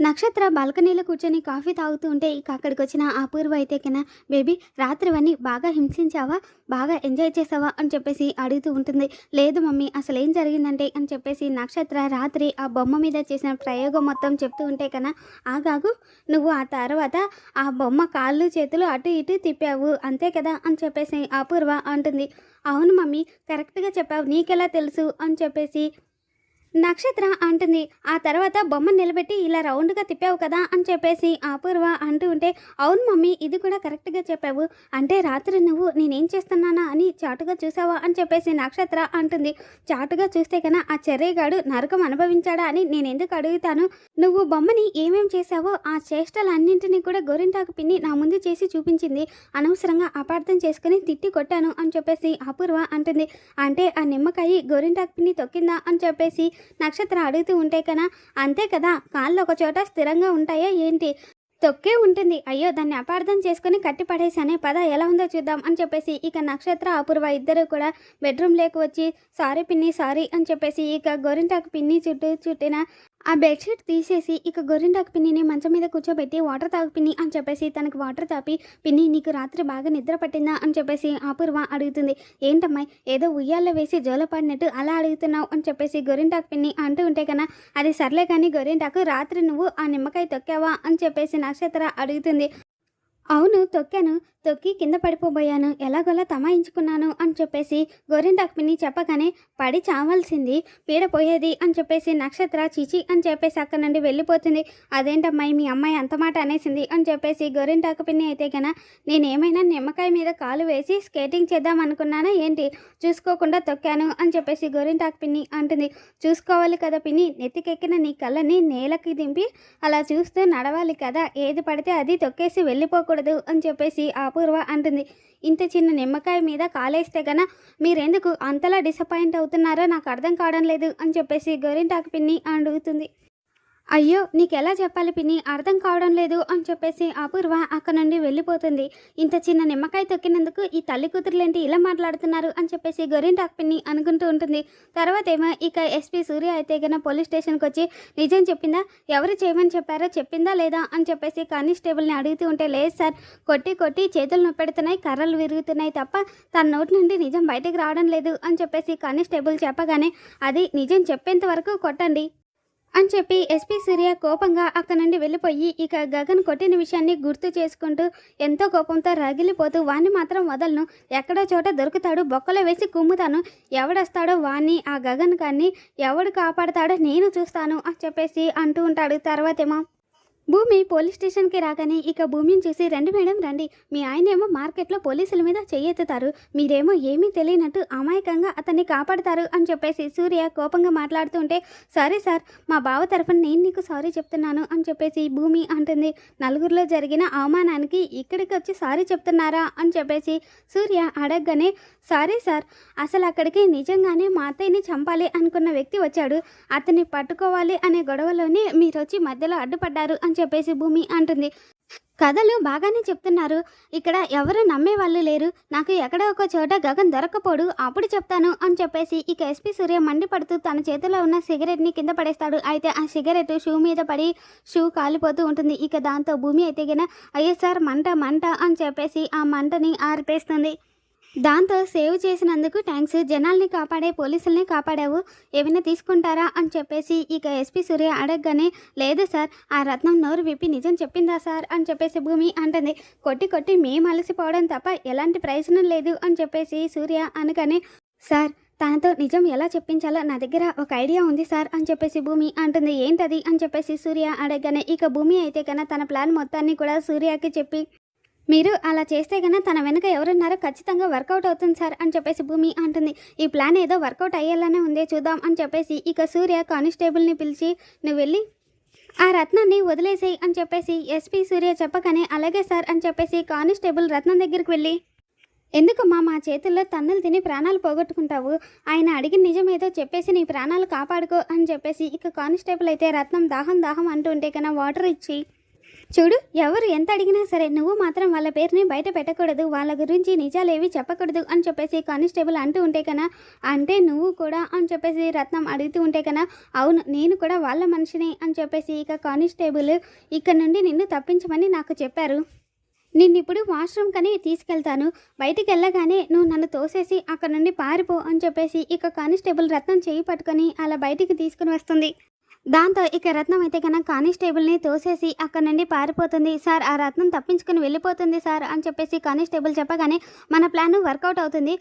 నక్షత్ర బాల్కనీలో కూర్చొని కాఫీ తాగుతూ ఉంటే ఇక అక్కడికి వచ్చిన అపూర్వ అయితే కన్నా బేబీ రాత్రివన్నీ బాగా హింసించావా? బాగా ఎంజాయ్ చేసావా అని చెప్పేసి అడుగుతూ ఉంటుంది. లేదు మమ్మీ అసలు ఏం జరిగిందంటే? అని చెప్పేసి నక్షత్ర రాత్రి ఆ బొమ్మ మీద చేసిన ప్రయోగం మొత్తం చెప్తూ ఉంటే కన్నా ఆగాగు నువ్వు ఆ తర్వాత ఆ బొమ్మ కాళ్ళు చేతులు అటు ఇటు తిప్పావు అంతే కదా? అని చెప్పేసి అపూర్వ అంటుంది. అవును మమ్మీ కరెక్ట్గా చెప్పావు నీకెలా తెలుసు? అని చెప్పేసి నక్షత్ర అంటుంది. ఆ తర్వాత బొమ్మ నిలబెట్టి ఇలా రౌండ్గా తిప్పావు కదా అని చెప్పేసి అపూర్వ అంటూ ఉంటే అవును మమ్మీ ఇది కూడా కరెక్ట్గా చెప్పావు. అంటే రాత్రి నువ్వు నేనేం చేస్తున్నానా అని చాటుగా చూసావా అని చెప్పేసి నక్షత్ర అంటుంది. చాటుగా చూస్తే కన్నా ఆ చెర్రేగాడు నరకం అనుభవించాడా అని నేను ఎందుకు అడుగుతాను? నువ్వు బొమ్మని ఏమేం చేశావో ఆ చేష్టలన్నింటినీ కూడా గోరింటాకు పిన్ని నా ముందు చేసి చూపించింది. అనవసరంగా అపార్థం చేసుకుని తిట్టి కొట్టాను అని చెప్పేసి అపూర్వ అంటుంది. అంటే ఆ నిమ్మకాయ గోరింటాకు పిన్ని తొక్కిందా అని చెప్పేసి నక్షత్రం అడుగుతూ ఉంటే కదా అంతే కదా? కాళ్ళు ఒక చోట స్థిరంగా ఉంటాయా ఏంటి? తొక్కే ఉంటుంది. అయ్యో దాన్ని అపార్థం చేసుకుని కట్టి పడేసానే పద ఎలా ఉందో చూద్దాం అని చెప్పేసి ఇక నక్షత్ర అపూర్వ ఇద్దరు కూడా బెడ్రూమ్ లేకు వచ్చి సారీ పిన్ని సారీ అని చెప్పేసి ఇక గోరింటాకు పిన్ని చుట్టూ చుట్టిన ఆ బెడ్షీట్ తీసేసి ఇక గొర్రెంటాకు పిన్నిని మంచం మీద కూర్చోబెట్టి వాటర్ తాగు పిన్ని అని చెప్పేసి తనకు వాటర్ తాపి పిన్ని నీకు రాత్రి బాగా నిద్ర పట్టిందా? అని చెప్పేసి అపూర్వ అడుగుతుంది. ఏంటమ్మాయి ఏదో ఉయ్యాల్లో వేసి జోలపాడినట్టు అలా అడుగుతున్నావు? అని చెప్పేసి గొర్రెంటాకు పిన్ని అంటూ ఉంటే కన్నా అది సర్లే కానీ గొర్రెండాకు రాత్రి నువ్వు ఆ నిమ్మకాయ తొక్కావా? అని చెప్పేసి నక్షత్ర అడుగుతుంది. అవును తొక్కాను. తొక్కి కింద పడిపోబోయాను. ఎలాగోలా తమాయించుకున్నాను అని చెప్పేసి గోరింటాకు పిన్ని చెప్పగానే పడి చావాల్సింది. పీడపోయేది అని చెప్పేసి నక్షత్ర చిచి అని చెప్పేసి అక్కడ నుండి వెళ్ళిపోతుంది. అదేంటమ్మాయి మీ అమ్మాయి అంత మాట అనేసింది అని చెప్పేసి గోరింటాకు పిన్ని అయితే గన నేను ఏమైనా నిమ్మకాయ మీద కాలు వేసి స్కేటింగ్ చేద్దాం అనుకున్నానా ఏంటి? చూసుకోకుండా తొక్కాను అని చెప్పేసి గోరింటాకు పిన్ని అంటుంది. చూసుకోవాలి కదా పిన్ని నెత్తికెక్కిన నీ కళ్ళని నేలకి దింపి అలా చూస్తూ నడవాలి కదా. ఏది పడితే అది తొక్కేసి చేయకూడదు అని చెప్పేసి అపూర్వ అంటుంది. ఇంత చిన్న నిమ్మకాయ మీద కాలేస్తే గన మీరెందుకు అంతలా డిసప్పాయింట్ అవుతున్నారో నాకు అర్థం కావడం లేదు అని చెప్పేసి గోరింటాకు పిన్ని అడుగుతుంది. అయ్యో నీకెలా చెప్పాలి పిన్ని? అర్థం కావడం లేదు అని చెప్పేసి అపూర్వ అక్కడ నుండి వెళ్ళిపోతుంది. ఇంత చిన్న నిమ్మకాయ తొక్కినందుకు ఈ తల్లి కూతురులేంటి ఇలా మాట్లాడుతున్నారు అని చెప్పేసి గొరింటాకు పిన్ని అనుకుంటూ ఉంటుంది. తర్వాత ఏమో ఇక ఎస్పీ సూర్య అయితే గన పోలీస్ స్టేషన్కి వచ్చి నిజం చెప్పిందా? ఎవరు చేయమని చెప్పారో? చెప్పిందా లేదా? అని చెప్పేసి కానిస్టేబుల్ని అడుగుతూ ఉంటే లేదు సార్. కొట్టి కొట్టి చేతులు నొప్పెడుతున్నాయి కర్రలు విరుగుతున్నాయి తప్ప తన నోటి నుండి నిజం బయటకు రావడం లేదు అని చెప్పేసి కానిస్టేబుల్ చెప్పగానే అది నిజం చెప్పేంత వరకు కొట్టండి. అని చెప్పి ఎస్పీ సూర్య కోపంగా అక్కడ నుండి వెళ్ళిపోయి ఇక గగన్ కొట్టిన విషయాన్ని గుర్తు చేసుకుంటూ ఎంతో కోపంతో రగిలిపోతూ వాణ్ణి మాత్రం వదలను. ఎక్కడో చోట దొరుకుతాడు. బొక్కలో వేసి కుమ్ముతాను. ఎవడొస్తాడో వాణ్ణి ఆ గగన్ కానీ ఎవడు కాపాడతాడో నేను చూస్తాను అని చెప్పేసి అంటూ ఉంటాడు. తర్వాతేమో భూమి పోలీస్ స్టేషన్కి రాగానే ఇక భూమిని చూసి రండి మేడం రండి. మీ ఆయనేమో మార్కెట్లో పోలీసుల మీద చెయ్యెత్తుతారు. మీరేమో ఏమీ తెలియనట్టు అమాయకంగా అతన్ని కాపాడతారు అని చెప్పేసి సూర్య కోపంగా మాట్లాడుతుంటే సారీ సరే సార్ మా బావ తరఫున నేను నీకు సారీ చెప్తున్నాను అని చెప్పేసి భూమి అంటుంది. నలుగురిలో జరిగిన అవమానానికి ఇక్కడికి వచ్చి సారీ చెప్తున్నారా అని చెప్పేసి సూర్య అడగగానే సారీ సార్ అసలు అక్కడికి నిజంగానే మా అత్తయ్యని చంపాలి అనుకున్న వ్యక్తి వచ్చాడు. అతన్ని పట్టుకోవాలి అనే గొడవలోనే మీరు వచ్చి మధ్యలో అడ్డుపడ్డారు అని చెప్పేసి భూమి అంటుంది. కథలు బాగానే చెప్తున్నారు. ఇక్కడ ఎవరు నమ్మే వాళ్ళు లేరు. నాకు ఎక్కడో ఒక చోట గగన్ దొరకపోడు అప్పుడు చెప్తాను అని చెప్పేసి ఇక ఎస్పీ సూర్య మండిపడుతూ తన చేతిలో ఉన్న సిగరెట్ని కింద పడేస్తాడు. అయితే ఆ సిగరెట్ షూ మీద పడి షూ కాలిపోతూ ఉంటుంది. ఇక దాంతో భూమి అయితే గిన అయ్యో సార్ మంట మంట అని చెప్పేసి ఆ మంటని ఆరిపేస్తుంది. దాంతో సేవ్ చేసినందుకు థ్యాంక్స్ జనాల్ని కాపాడే పోలీసుల్ని కాపాడావు. ఏమైనా తీసుకుంటారా అని చెప్పేసి ఇక ఎస్పీ సూర్య అడగగానే లేదు సార్ ఆ రత్నం నోరు విప్పి నిజం చెప్పిందా సార్ అని చెప్పేసి భూమి అంటుంది. కొట్టి కొట్టి మేము అలసిపోవడం తప్ప ఎలాంటి ప్రయోజనం లేదు అని చెప్పేసి సూర్య అనగానే సార్ తనతో నిజం ఎలా చెప్పించాలో నా దగ్గర ఒక ఐడియా ఉంది సార్ అని చెప్పేసి భూమి అంటుంది. ఏంటది అని చెప్పేసి సూర్య అడగగానే ఇక భూమి అయితే కన్నా తన ప్లాన్ మొత్తాన్ని కూడా సూర్యకి చెప్పి మీరు అలా చేస్తే కన్నా తన వెనుక ఎవరున్నారో ఖచ్చితంగా వర్కౌట్ అవుతుంది సార్ అని చెప్పేసి భూమి అంటుంది. ఈ ప్లాన్ ఏదో వర్కౌట్ అయ్యేలానే ఉందే చూద్దాం అని చెప్పేసి ఇక సూర్య కానిస్టేబుల్ని పిలిచి నువ్వు వెళ్ళి ఆ రత్నాన్ని వదిలేసేయి అని చెప్పేసి ఎస్పీ సూర్య చెప్పగానే అలాగే సార్ అని చెప్పేసి కానిస్టేబుల్ రత్నం దగ్గరికి వెళ్ళి ఎందుకమ్మా మా చేతుల్లో తన్నులు తిని ప్రాణాలు పోగొట్టుకుంటావు? ఆయన అడిగిన నిజమేదో చెప్పేసి నీ ప్రాణాలు కాపాడుకో అని చెప్పేసి ఇక కానిస్టేబుల్ అయితే రత్నం దాహం దాహం అంటూ ఉంటే కన్నా వాటర్ ఇచ్చి చూడు ఎవరు ఎంత అడిగినా సరే నువ్వు మాత్రం వాళ్ళ పేరుని బయట పెట్టకూడదు వాళ్ళ గురించి నిజాలేవి చెప్పకూడదు అని చెప్పేసి కానిస్టేబుల్ అంటూ ఉంటే కన్నా అంటే నువ్వు కూడా అని చెప్పేసి రత్నం అడుగుతూ ఉంటే కన్నా అవును నేను కూడా వాళ్ళ మనిషిని అని చెప్పేసి ఇక కానిస్టేబుల్ ఇక్కడ నుండి నిన్ను తప్పించమని నాకు చెప్పారు. నిన్ను ఇప్పుడు వాష్రూమ్ కని తీసుకెళ్తాను. బయటికి వెళ్ళగానే నువ్వు నన్ను తోసేసి అక్కడ నుండి పారిపో అని చెప్పేసి ఇక కానిస్టేబుల్ రత్నం చేయి పట్టుకొని అలా బయటికి తీసుకుని వస్తుంది. దాంతో ఇక రత్నం అయితే కనుక కానిస్టేబుల్ని తోసేసి అక్కడ నుండి పారిపోతుంది. సార్ ఆ రత్నం తప్పించుకుని వెళ్ళిపోతుంది సార్ అని చెప్పేసి కానిస్టేబుల్ చెప్పగానే మన ప్లాన్ వర్కౌట్ అవుతుంది.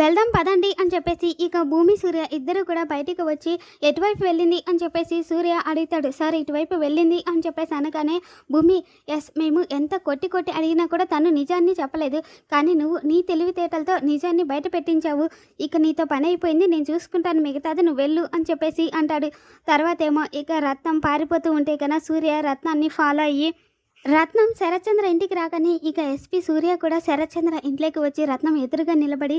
వెళ్దాం పదండి అని చెప్పేసి ఇక భూమి సూర్య ఇద్దరు కూడా బయటికి వచ్చి ఎటువైపు వెళ్ళింది అని చెప్పేసి సూర్య అడుగుతాడు. సార్ ఇటువైపు వెళ్ళింది అని చెప్పేసి అనగానే భూమి ఎస్ మేము ఎంత కొట్టి కొట్టి అడిగినా కూడా తను నిజాన్ని చెప్పలేదు. కానీ నువ్వు నీ తెలివితేటలతో నిజాన్ని బయట పెట్టించావు. ఇక నీతో పని అయిపోయింది. నేను చూసుకుంటాను. మిగతాది నువ్వు వెళ్ళు అని చెప్పేసి అంటాడు. తర్వాత ఏమో ఇక రత్నం పారిపోతూ ఉంటే కన్నా సూర్య రత్నాన్ని ఫాలో అయ్యి రత్నం శరత్చంద్ర ఇంటికి రాగానే ఇక ఎస్పీ సూర్య కూడా శరత్చంద్ర ఇంట్లోకి వచ్చి రత్నం ఎదురుగా నిలబడి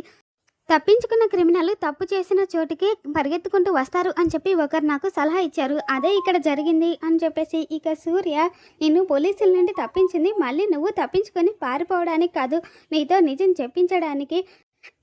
తప్పించుకున్న క్రిమినల్ తప్పు చేసిన చోటుకి పరిగెత్తుకుంటూ వస్తారు అని చెప్పి ఒకరు నాకు సలహా ఇచ్చారు. అదే ఇక్కడ జరిగింది అని చెప్పేసి ఇక సూర్య నిన్ను పోలీసుల నుండి తప్పించింది మళ్ళీ నువ్వు తప్పించుకొని పారిపోవడానికి కాదు నీతో నిజం చెప్పించడానికి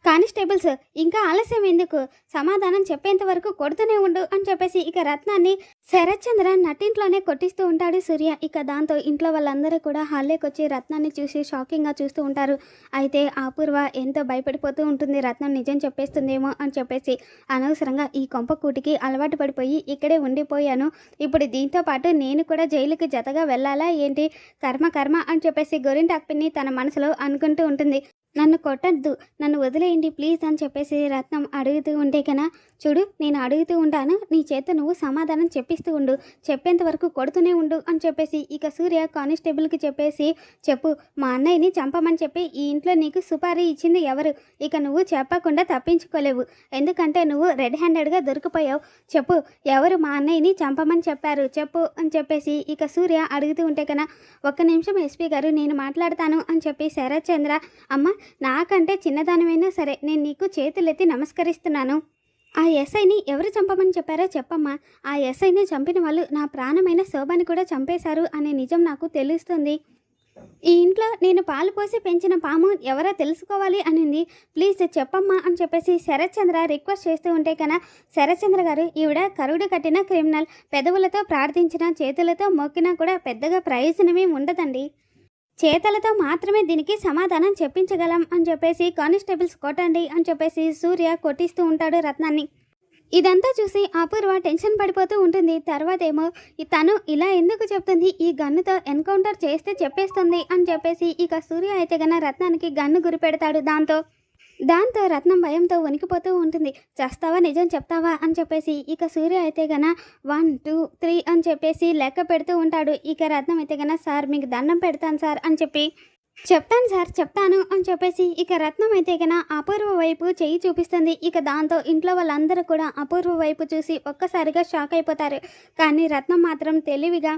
కానిస్టేబుల్స్ ఇంకా ఆలస్యం ఎందుకు? సమాధానం చెప్పేంత వరకు కొడుతూనే ఉండు అని చెప్పేసి ఇక రత్నాన్ని శరత్చంద్ర నట్టింట్లోనే కొట్టిస్తూ ఉంటాడు సూర్య. ఇక దాంతో ఇంట్లో వాళ్ళందరూ కూడా హాల్లోకి వచ్చి రత్నాన్ని చూసి షాకింగ్గా చూస్తూ ఉంటారు. అయితే అపూర్వ ఎంతో భయపడిపోతూ ఉంటుంది. రత్నం నిజం చెప్పేస్తుందేమో అని చెప్పేసి అనవసరంగా ఈ కొంపకూటికి అలవాటు పడిపోయి ఇక్కడే ఉండిపోయాను. ఇప్పుడు దీంతో పాటు నేను కూడా జైలుకి జతగా వెళ్ళాలా ఏంటి? కర్మ కర్మ అని చెప్పేసి గొరింటాక్పిని తన మనసులో అనుకుంటూ ఉంటుంది. నన్ను కొట్టద్దు నన్ను వదిలేయండి ప్లీజ్ అని చెప్పేసి రత్నం అడుగుతూ ఉంటే కన్నా చూడు నేను అడుగుతూ ఉంటాను నీ చేత నువ్వు సమాధానం చెప్పిస్తూ ఉండు చెప్పేంత వరకు కొడుతూనే ఉండు అని చెప్పేసి ఇక సూర్య కానిస్టేబుల్కి చెప్పేసి చెప్పు మా అన్నయ్యని చంపమని చెప్పి ఈ ఇంట్లో నీకు సుపారీ ఇచ్చింది ఎవరు? ఇక నువ్వు చెప్పకుండా తప్పించుకోలేవు ఎందుకంటే నువ్వు రెడ్ హ్యాండెడ్గా దొరికిపోయావు చెప్పు ఎవరు మా అన్నయ్యని చంపమని చెప్పారు చెప్పు అని చెప్పేసి ఇక సూర్య అడుగుతూ ఉంటే కన్నా ఒక్క నిమిషం ఎస్పీ గారు నేను మాట్లాడతాను అని చెప్పి శరత్ చంద్ర అమ్మ నాకంటే చిన్నదానివైనా సరే నేను నీకు చేతులెత్తి నమస్కరిస్తున్నాను. ఆ ఎస్ఐని ఎవరు చంపమని చెప్పారో చెప్పమ్మా. ఆ ఎస్ఐని చంపిన వాళ్ళు నా ప్రాణమైన శోభని కూడా చంపేశారు అనే నిజం నాకు తెలుస్తుంది. ఈ ఇంట్లో నేను పాలు పోసి పెంచిన పాము ఎవరో తెలుసుకోవాలి అనింది. ప్లీజ్ చెప్పమ్మా అని చెప్పేసి శరత్చంద్ర రిక్వెస్ట్ చేస్తూ ఉంటే కన్నా శరత్చంద్ర గారు ఈవిడ కరుడు కట్టిన క్రిమినల్. పెదవులతో ప్రార్థించిన చేతులతో మొక్కినా కూడా పెద్దగా ప్రయోజనమే ఉండదండి. చేతలతో మాత్రమే దీనికి సమాధానం చెప్పించగలం అని చెప్పేసి కానిస్టేబుల్స్ కొట్టండి అని చెప్పేసి సూర్య కొట్టిస్తూ ఉంటాడు రత్నాన్ని. ఇదంతా చూసి అపూర్వ టెన్షన్ పడిపోతూ ఉంటుంది. తర్వాత ఏమో ఈ తను ఇలా ఎందుకు చెప్తుంది? ఈ గన్నుతో ఎన్కౌంటర్ చేస్తే చెప్పేస్తుంది అని చెప్పేసి ఇక సూర్య అయితే గన రత్నానికి గన్ను గురిపెడతాడు దాంతో. దాంతో రత్నం భయంతో వణికిపోతూ ఉంటుంది. చేస్తావా? నిజం చెప్తావా? అని చెప్పేసి ఇక సూర్య అయితే గన వన్ టూ త్రీ అని చెప్పేసి లెక్క పెడుతూ ఉంటాడు. ఇక రత్నం అయితే గన సార్ మీకు దండం పెడతాను సార్ అని చెప్పి చెప్తాను సార్ చెప్తాను అని చెప్పేసి ఇక రత్నం అయితే గన అపూర్వ వైపు చెయ్యి చూపిస్తుంది. ఇక దాంతో ఇంట్లో వాళ్ళందరూ కూడా అపూర్వ వైపు చూసి ఒక్కసారిగా షాక్ అయిపోతారు. కానీ రత్నం మాత్రం తెలివిగా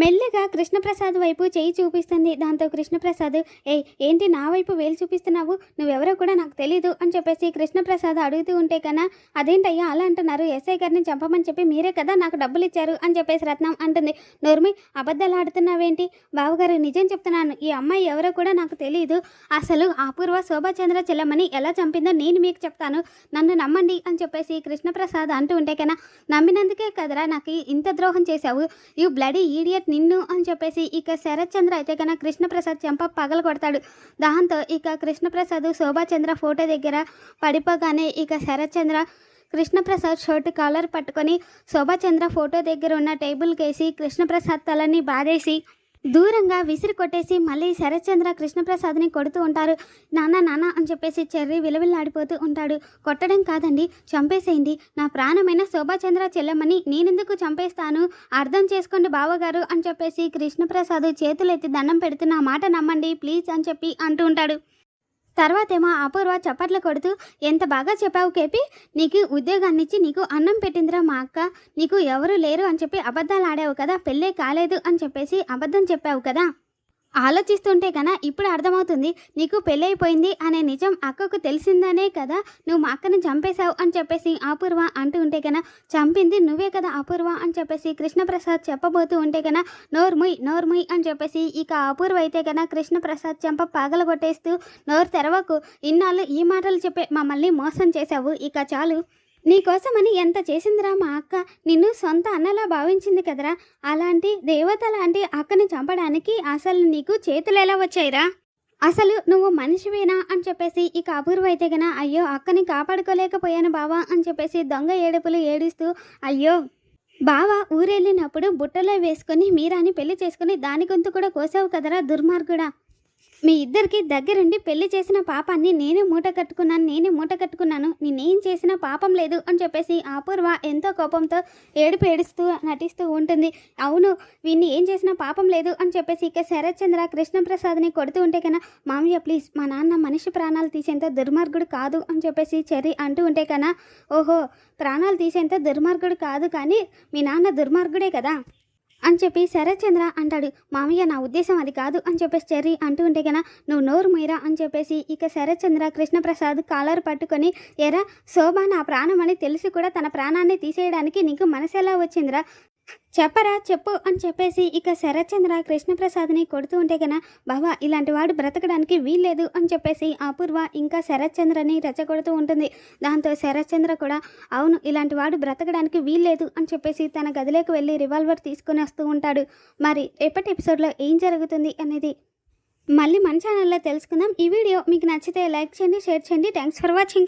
మెల్లిగా కృష్ణప్రసాద్ వైపు చేయి చూపిస్తుంది. దాంతో కృష్ణప్రసాద్ ఏ ఏంటి నా వైపు వేలు చూపిస్తున్నావు? నువ్వెవరో కూడా నాకు తెలీదు అని చెప్పేసి కృష్ణప్రసాద్ అడుగుతూ ఉంటే కన్నా అదేంటయ్యా అలా అంటున్నారు? ఎస్ఐ గారిని చంపమని చెప్పి మీరే కదా నాకు డబ్బులు ఇచ్చారు అని చెప్పేసి రత్నం అంటుంది. నోర్మి అబద్ధాలు ఆడుతున్నావేంటి? బావగారు నిజం చెప్తున్నాను. ఈ అమ్మాయి ఎవరో కూడా నాకు తెలియదు అసలు అపూర్వ శోభాచంద్ర చెల్లమని ఎలా చంపిందో నేను మీకు చెప్తాను. నన్ను నమ్మండి అని చెప్పేసి కృష్ణప్రసాద్ అంటూ ఉంటే కన్నా నమ్మినందుకే కదరా నాకు ఇంత ద్రోహం చేశావు. యూ బ్లడీ ఈడియట్ నిన్ను అని చెప్పేసి ఇక శరత్చంద్ర అయితే కన్నా కృష్ణప్రసాద్ చెంప పగల కొడతాడు. దాంతో ఇక కృష్ణప్రసాద్ శోభాచంద్ర ఫోటో దగ్గర పడిపోగానే ఇక శరత్చంద్ర కృష్ణప్రసాద్ షర్ట్ కాలర్ పట్టుకొని శోభాచంద్ర ఫోటో దగ్గర ఉన్న టేబుల్కి వేసి కృష్ణప్రసాద్ తలని బాధేసి దూరంగా విసిరి కొట్టేసి మళ్ళీ శరత్చంద్ర కృష్ణప్రసాద్ని కొడుతూ ఉంటారు. నాన్న నాన్న అని చెప్పేసి చెర్రి విలవిల్లాడిపోతూ ఉంటాడు. కొట్టడం కాదండి చంపేసేయండి. నా ప్రాణమైన శోభాచంద్ర చెల్లమ్మని నేనెందుకు చంపేస్తాను? అర్థం చేసుకోండి బావగారు అని చెప్పేసి కృష్ణప్రసాద్ చేతులెత్తి దండం పెడుతున్న మాట నమ్మండి. ప్లీజ్ అని చెప్పి అంటూ ఉంటాడు. తర్వాతేమో అపూర్వ చప్పట్లు కొడుతూ ఎంత బాగా చెప్పావు కేపి నీకు ఉద్యోగాన్ని ఇచ్చి నీకు అన్నం పెట్టిందిరా మా అక్క నీకు ఎవరు లేరు అని చెప్పి అబద్ధాలు ఆడావు కదా పెళ్ళే కాలేదు అని చెప్పేసి అబద్ధం చెప్పావు కదా. ఆలోచిస్తుంటే కన్నా ఇప్పుడు అర్థమవుతుంది నీకు పెళ్ళైపోయింది అనే నిజం అక్కకు తెలిసిందనే కదా నువ్వు మా అక్కని చంపేశావు అని చెప్పేసి అపూర్వ అంటూ ఉంటే కన్నా చంపింది నువ్వే కదా అపూర్వ అని చెప్పేసి కృష్ణప్రసాద్ చెప్పబోతూ ఉంటే కన్నా నోర్ముయ్ నోర్ముయ్ అని చెప్పేసి ఇక అపూర్వ అయితే కన్నా కృష్ణప్రసాద్ చెంప పగలగొట్టేస్తూ నోరు తెరవకు ఇన్నాళ్ళు ఈ మాటలు చెప్పే మమ్మల్ని మోసం చేశావు ఇక చాలు. నీకోసమని ఎంత చేసిందిరా మా అక్క? నిన్ను సొంత అన్నలా భావించింది కదరా. అలాంటి దేవత లాంటి అక్కని చంపడానికి అసలు నీకు చేతులు ఎలా వచ్చాయిరా? అసలు నువ్వు మనిషివేనా అని చెప్పేసి ఇక అపూర్వ అయితే గన అయ్యో అక్కని కాపాడుకోలేకపోయాను బావా అని చెప్పేసి దొంగ ఏడుపులు ఏడుస్తూ అయ్యో బావ ఊరెళ్ళినప్పుడు బుట్టలో వేసుకొని మీరాని పెళ్ళి చేసుకుని దాని గొంతు కూడా కోసావు కదరా దుర్మార్గుడా. మీ ఇద్దరికి దగ్గరుండి పెళ్ళి చేసిన పాపాన్ని నేనే మూట కట్టుకున్నాను నేనే మూట కట్టుకున్నాను నేనేం చేసిన పాపం లేదు అని చెప్పేసి అపూర్వ ఎంతో కోపంతో ఏడుపు ఏడుస్తూ నటిస్తూ ఉంటుంది. అవును వీన్ని ఏం చేసినా పాపం లేదు అని చెప్పేసి ఇక శరత్చంద్ర కృష్ణప్రసాద్ని కొడుతూ ఉంటే కన్నా మామయ్య ప్లీజ్ మా నాన్న మనిషి ప్రాణాలు తీసేంత దుర్మార్గుడు కాదు అని చెప్పేసి చెర్రి అంటూ ఉంటే కన్నా ఓహో ప్రాణాలు తీసేంత దుర్మార్గుడు కాదు కానీ మీ నాన్న దుర్మార్గుడే కదా. అని చెప్పి శరత్చంద్ర అంటాడు మామయ్య నా ఉద్దేశం అది కాదు అని చెప్పేసి చెర్రి అంటూ ఉంటే కన్నా నువ్వు నోరు మీరా అని చెప్పేసి ఇక శరత్చంద్ర కృష్ణప్రసాద్ కాలర్ పట్టుకొని ఎరా శోభ నా ప్రాణం అని తెలిసి కూడా తన ప్రాణాన్ని తీసేయడానికి నీకు మనసు ఎలా వచ్చిందిరా? చెప్పరా చెప్పు అని చెప్పేసి ఇక శరత్చంద్ర కృష్ణప్రసాద్ని కొడుతూ ఉంటే గన బావా ఇలాంటి వాడు బ్రతకడానికి వీల్లేదు అని చెప్పేసి అపూర్వ ఇంకా శరత్చంద్రని రెచ్చగొడుతూ ఉంటుంది. దాంతో శరత్చంద్ర కూడా అవును ఇలాంటి వాడు బ్రతకడానికి వీల్లేదు అని చెప్పేసి తన గదిలోకి వెళ్ళి రివాల్వర్ తీసుకుని వస్తూ ఉంటాడు. మరి రేపటి ఎపిసోడ్లో ఏం జరుగుతుంది అనేది మళ్ళీ మన ఛానల్లో తెలుసుకుందాం. ఈ వీడియో మీకు నచ్చితే లైక్ చేయండి షేర్ చేయండి. Thanks for watching.